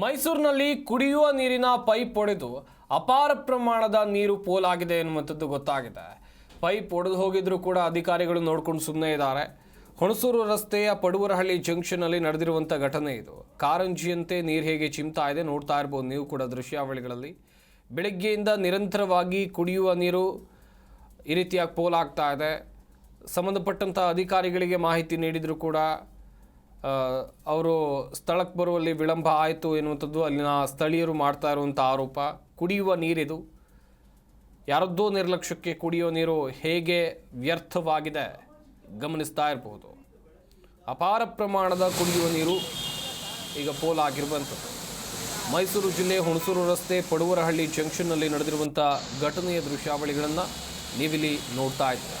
ಮೈಸೂರಿನಲ್ಲಿ ಕುಡಿಯುವ ನೀರಿನ ಪೈಪ್ ಒಡೆದು ಅಪಾರ ಪ್ರಮಾಣದ ನೀರು ಪೋಲಾಗಿದೆ ಎನ್ನುವಂಥದ್ದು ಗೊತ್ತಾಗಿದೆ. ಪೈಪ್ ಒಡೆದು ಹೋಗಿದ್ರು ಕೂಡ ಅಧಿಕಾರಿಗಳು ನೋಡ್ಕೊಂಡು ಸುಮ್ಮನೆ ಇದ್ದಾರೆ. ಹುಣಸೂರು ರಸ್ತೆಯ ಪಡುವರಹಳ್ಳಿ ಜಂಕ್ಷನ್ನಲ್ಲಿ ನಡೆದಿರುವಂಥ ಘಟನೆ ಇದು. ಕಾರಂಜಿಯಂತೆ ನೀರು ಹೇಗೆ ಚಿಮ್ತಾ ಇದೆ ನೋಡ್ತಾ ಇರ್ಬೋದು ನೀವು ಕೂಡ ದೃಶ್ಯಾವಳಿಗಳಲ್ಲಿ. ಬೆಳಗ್ಗೆಯಿಂದ ನಿರಂತರವಾಗಿ ಕುಡಿಯುವ ನೀರು ಈ ರೀತಿಯಾಗಿ ಪೋಲಾಗ್ತಾ ಇದೆ. ಸಂಬಂಧಪಟ್ಟಂಥ ಅಧಿಕಾರಿಗಳಿಗೆ ಮಾಹಿತಿ ನೀಡಿದರೂ ಕೂಡ ಅವರು ಸ್ಥಳಕ್ಕೆ ಬರುವಲ್ಲಿ ವಿಳಂಬ ಆಯಿತು ಎನ್ನುವಂಥದ್ದು ಅಲ್ಲಿನ ಸ್ಥಳೀಯರು ಮಾಡ್ತಾ ಇರುವಂಥ ಆರೋಪ. ಕುಡಿಯುವ ನೀರಿದು ಯಾರದ್ದೋ ನಿರ್ಲಕ್ಷ್ಯಕ್ಕೆ ಕುಡಿಯುವ ನೀರು ಹೇಗೆ ವ್ಯರ್ಥವಾಗಿದೆ ಗಮನಿಸ್ತಾ ಇರ್ಬೋದು. ಅಪಾರ ಪ್ರಮಾಣದ ಕುಡಿಯುವ ನೀರು ಈಗ ಪೋಲಾಗಿರುವಂಥದ್ದು ಮೈಸೂರು ಜಿಲ್ಲೆ ಹುಣಸೂರು ರಸ್ತೆ ಪಡುವರಹಳ್ಳಿ ಜಂಕ್ಷನ್ನಲ್ಲಿ ನಡೆದಿರುವಂಥ ಘಟನೆಯ ದೃಶ್ಯಾವಳಿಗಳನ್ನು ನೀವಿಲ್ಲಿ ನೋಡ್ತಾ ಇದ್ದೀರಾ?